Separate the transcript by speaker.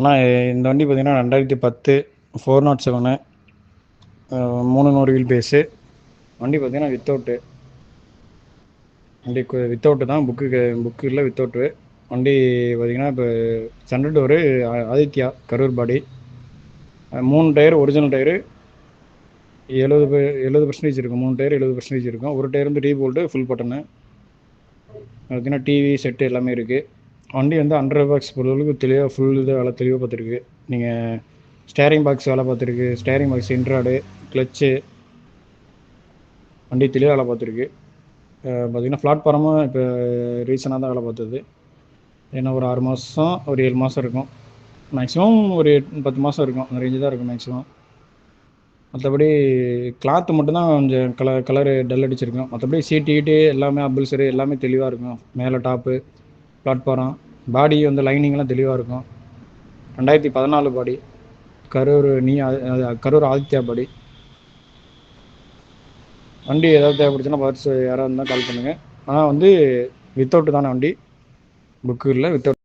Speaker 1: அண்ணா இந்த வண்டி பார்த்தீங்கன்னா ரெண்டாயிரத்தி பத்து ஃபோர் நாட் செவனு மூணு நூறு வீல் பேஸு வண்டி பார்த்தீங்கன்னா வித்தவுட்டு வண்டி வித்தவுட்டு தான் புக்கு புக்கு இல்லை வித்தவுட்டு வண்டி பார்த்தீங்கன்னா இப்போ central door Aditya Karur body. மூணு டயர் ஒரிஜினல் டயரு. எழுபது எழுபது பர்சன்டேஜ் இருக்கும். மூணு டயர் எழுபது பர்சன்டேஜ் இருக்கும். ஒரு டயர் வந்து ரீபோல்ட்டு ஃபுல் பட்டனு பார்த்தீங்கன்னா டிவி செட்டு எல்லாமே இருக்குது வண்டி வந்து ஹண்ட்ரட் பாக்ஸ் பொறுத்தளவுக்கு தெளிவாக ஃபுல் இது வேலை தெளிவாக பார்த்துருக்கு. நீங்கள் ஸ்டேரிங் பாக்ஸ் வேலை பார்த்துருக்கு. ஸ்டேரிங் பாக்ஸ் இன்ட்ராடு கிளச்சு வண்டி தெளிவாக வேலை பார்த்துருக்கு. பார்த்தீங்கன்னா பிளாட்ஃபார்மும் இப்போ ரீசனாக தான் வேலை பார்த்தது. ஏன்னா ஒரு ஆறு மாதம் ஒரு ஏழு மாதம் இருக்கும். மேக்ஸிமம் ஒரு பத்து மாதம் இருக்கும். அந்த ரேஞ்சு தான் இருக்கும் மேக்ஸிமம் மற்றபடி கிளாத்து மட்டும்தான் கொஞ்சம் கலர் கலரு டல் அடிச்சிருக்கும். மற்றபடி சீட்டு கீட்டு எல்லாமே அபிள்சரு எல்லாமே தெளிவாக இருக்கும். மேலே டாப்பு பிளாட்ஃபாரம் பாடி வந்து லைனிங்லாம் தெளிவாக இருக்கும். ரெண்டாயிரத்தி பதினாலு பாடி கரூர் நீ கரூர் ஆதித்யா பாடி வண்டி ஏதாவது தேவைப்படுச்சுன்னா பார்த்து யாராவது இருந்தால் கால் பண்ணுங்கள் ஆனால் வந்து வித்தவுட்டு தானே வண்டி. புக்கு இல்லை வித்தவுட்